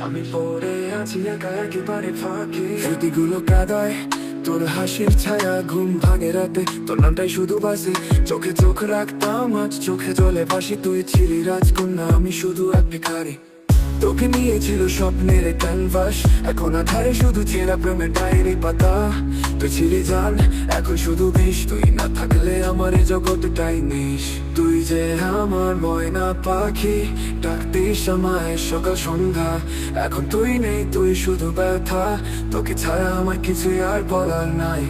আমি পড়ে আছি একা একেবারে ফাঁকি। কাদায়, তোর হাসির ছায়া ঘুম ভাঙে তোর নামটাই শুধু বাসে, চোখে চোখ রাখতাম, আজ চোখে জলে ভাসি। তুই ছিলি রাজকন্যা, আমি শুধু এক তোকে নিয়েছিল স্বপ্নের ক্যানভাস এখন আধারে শুধু চেরা প্রেমের ডায়েরি পাতা। তুই ছিলি জান, এখন শুধু বিষ। তুই না থাকলে আমার জগৎটাই নিস। তুই যে আমার ময়না পাখি, ডাকতিস আমায় সকাল সন্ধ্যা। এখন তুই নেই, তুই শুধু ব্যথা। তোকে ছাড়া আমার কিছুই আর বলার নাই।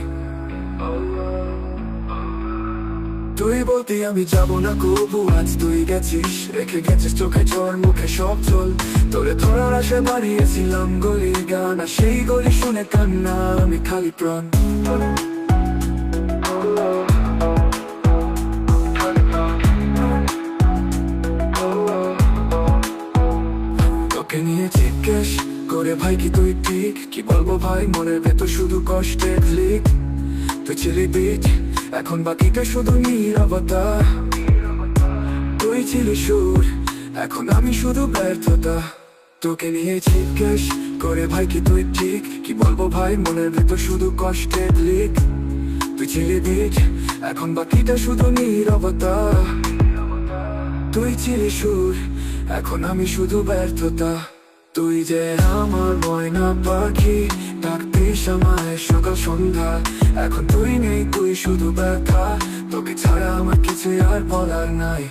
তুই বলতি, আমি যাব না কবু, আজ তুই গেছিস, রেখে গেছিস চোখে ঝড় মুখে সব চল তোরে ধরার আশে বানিয়েছিলাম গলির গান, আর সেই গলি শুনে কান্না, আমি খালি প্রাণ। তোকে নিয়ে জিজ্ঞেস করে, ভাই, কি তুই ঠিক? কি বলব ভাই, মনের ভেতর শুধু কষ্টের লিক? তুই ছিলি বিট এখন বাকিটা শুধু নীরবতা। তুই ছিলি সুর, এখন আমি শুধু ব্যর্থতা। তোকে নিয়ে জিজ্ঞেস করে, ভাই, কি তুই ঠিক? কি বলব ভাই? মনের ভেতর শুধু কষ্টের লিক। তুই ছিলি বিট এখন বাকিটা শুধু নীরবতা। তুই ছিলি সুর, এখন আমি শুধু ব্যর্থতা। তুই যে আমার ময়না পাখি আমায় সকাল, সন্ধ্যা। এখন তুই নেই, তুই শুধু ব্যথা। তোকে ছাড়া আমার কিছু আর বলার নাই।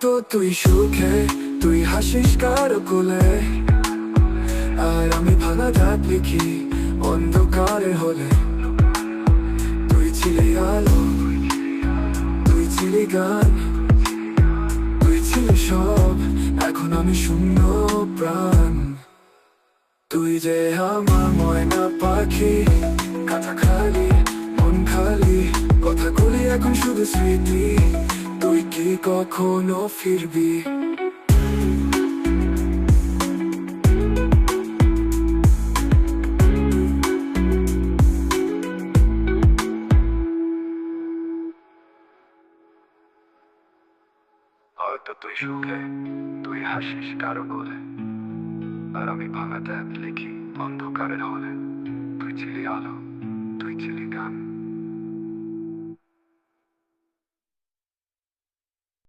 তো তুই সুখে, তুই হাসিস কারও কোলে? আর আমি ভাঙা রাত লিখি অন্ধকারে হলে। গান তুই সব, এখন আমি শূন্য প্রাণ। তুই যে আমার ময়না পাখি কথা খালি মন খালি কথাগুলি এখন শুধু স্মৃতি। তুই কি কখনো ফিরবি? হয়তো তুই সুখে, তুই হাসিস কারও বলে আর আমি ভাঙাতে লিখি অন্ধকারের হলে। তুই ছিলি আলো।